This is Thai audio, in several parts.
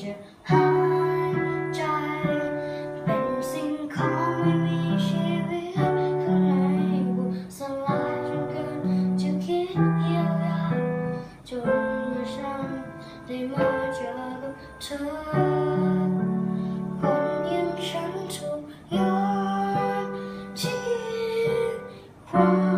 จะหายใจ เป็นสิ่งของไม่มีชีวิตข้างในบุสลาจนเกินจะคิดเยียวยาจนฉันได้มาเจอเธอคนยังฉันถูกย้อคว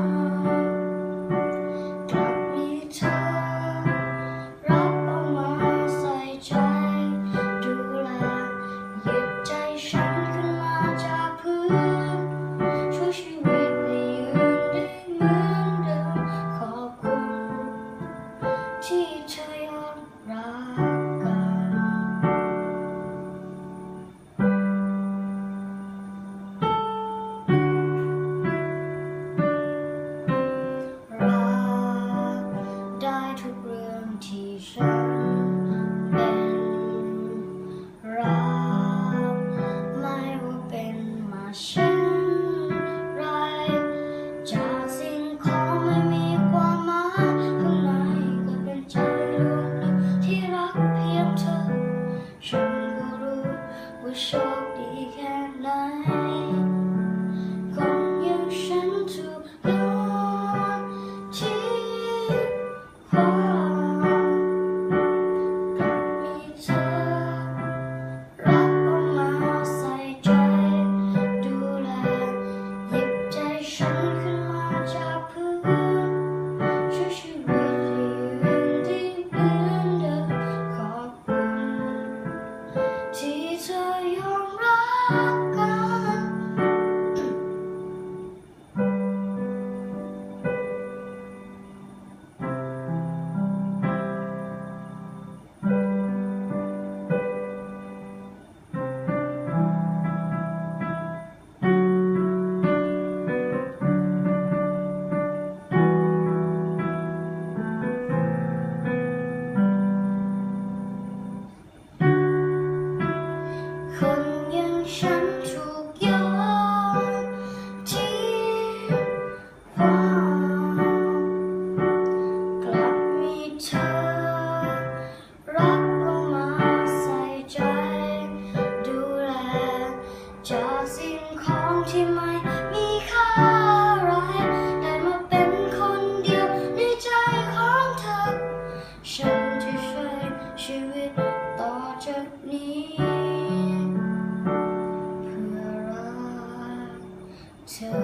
ฉันถูย้อนที่ว่กลับมีเธอ รักลงมาใส่ใจ ดูแลจากสิ่งของที่ไม่ 제.